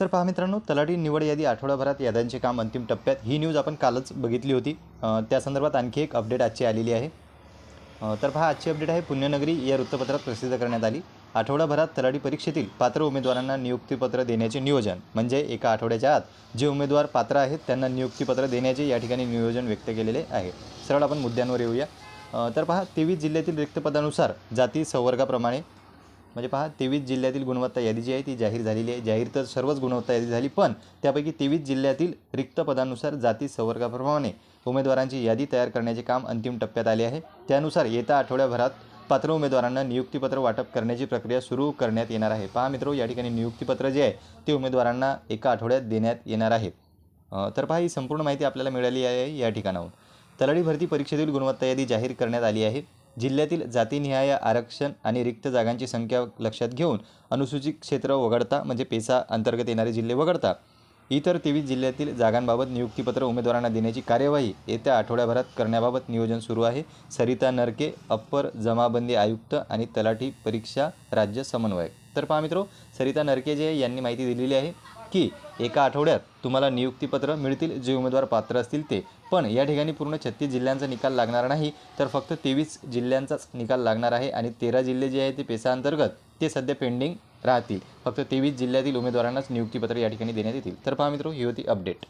तर पहा मित्रांनो तलाठी निवड यादी आठवड्याभरात याद्यांचे काम अंतिम टप्प्यात. ही न्यूज आपण कालच बघितली होती. त्या संदर्भात आणखी एक अपडेट आजची आलेली आहे. तर पहा आजची अपडेट आहे. पुण्यनगरी या वृत्तपत्रात प्रसिद्ध करण्यात आली. आठवड्याभरात तलाठी परीक्षेतील पात्र उमेदवारांना नियुक्तीपत्र देण्याचे नियोजन. म्हणजे एका आठवड्याच्या आत जे उमेदवार पात्र आहेत त्यांना नियुक्तीपत्र देण्याचे या ठिकाणी नियोजन व्यक्त केलेले आहे. सरळ आपण मुद्द्यांवर येऊया. तर पहा तेवीस जिल्ह्यातील रिक्त पदानुसार जाती संवर्गाप्रमाणे म्हणजे पहा तेवीस जिल्ह्यातील गुणवत्ता यादी जी आहे ती जाहीर झालेली आहे. जाहीर तर सर्वच गुणवत्ता यादी झाली पण त्यापैकी तेवीस जिल्ह्यातील रिक्त पदानुसार जाती संवर्गाप्रमाणे उमेदवारांची यादी तयार करण्याचे काम अंतिम टप्प्यात आले आहे. त्यानुसार येत्या आठवड्याभरात पात्र उमेदवारांना नियुक्तीपत्र वाटप करण्याची प्रक्रिया सुरू करण्यात येणार आहे. पहा मित्रो या ठिकाणी नियुक्तीपत्र जे आहे ते उमेदवारांना एका आठवड्यात देण्यात येणार आहे. तर पहा ही संपूर्ण माहिती आपल्याला मिळाली आहे या ठिकाणाहून. तलाठी भरती परीक्षेतील गुणवत्ता यादी जाहीर करण्यात आली आहे. जिल्ह्यातील जातीनिहाय आरक्षण आणि रिक्त जागांची संख्या लक्षात घेऊन अनुसूचित क्षेत्र वगळता म्हणजे पेसा अंतर्गत येणारे जिल्हे वगळता. इतर तेवीस जिल्ह्यातील जागांबाबत नियुक्तीपत्र उमेदवारांना देण्याची कार्यवाही येत्या आठवड्याभरात करण्याबाबत नियोजन सुरू आहे. सरिता नरके अप्पर जमाबंदी आयुक्त आणि तलाठी परीक्षा राज्य समन्वयक. तर पहा मित्रो सरिता नरके जे आहे यांनी माहिती दिलेली आहे की एका आठवड्यात तुम्हाला नियुक्तीपत्र मिळतील जे उमेदवार पात्र असतील ते. पण या ठिकाणी पूर्ण छत्तीस जिल्ह्यांचा निकाल लागणार नाही तर फक्त तेवीस जिल्ह्यांचाच निकाल लागणार आहे आणि तेरा जिल्हे जे आहे ते पेसाअंतर्गत ते सध्या पेंडिंग राहतील. फक्त तेवीस जिल्ह्यातील उमेदवारांनाच नियुक्तीपत्र या ठिकाणी देण्यात येतील. तर पहा मित्रो ही होती अपडेट.